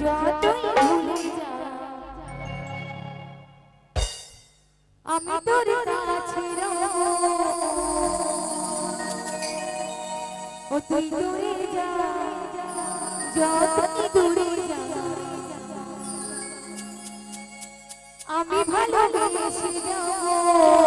যতই ভুলে যা আমি তোর কাছে রব। ও তুই দূরে যা যতই দূরে যা আমি ভালোবেসে যাব।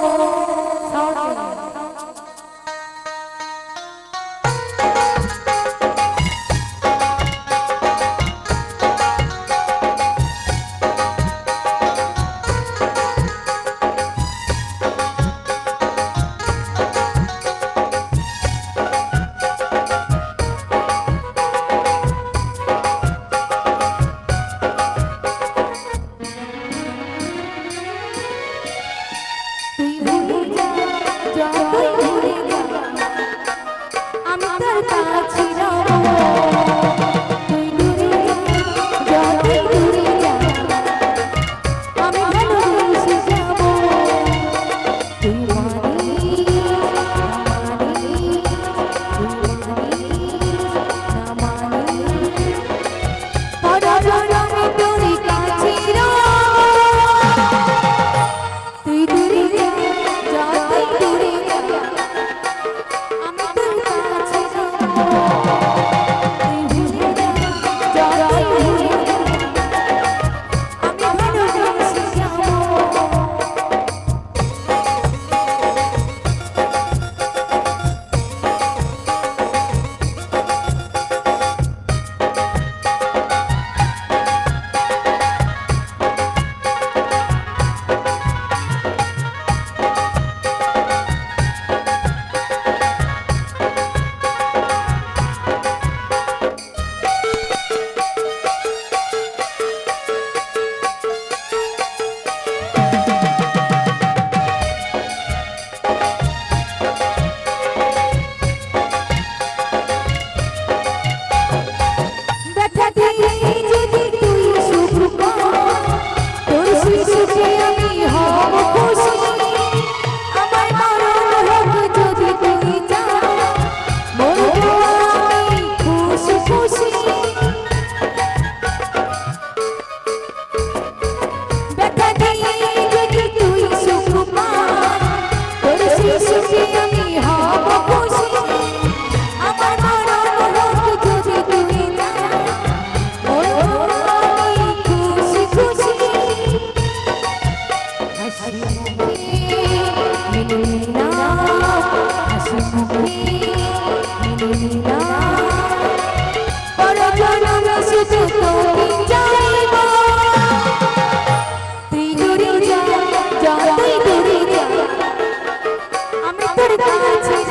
차 이.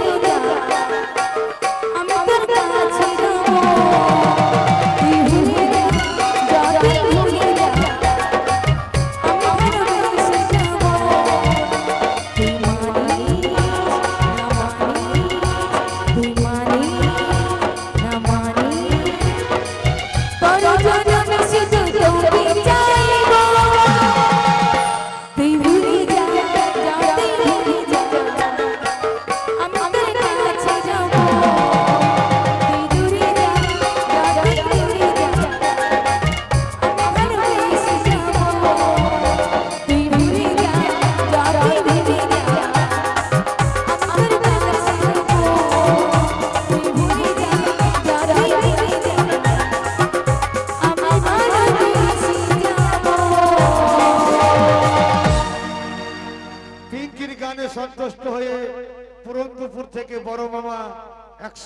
সন্তুষ্ট হয়ে পুরন্দপুর থেকে বড় মামা একশো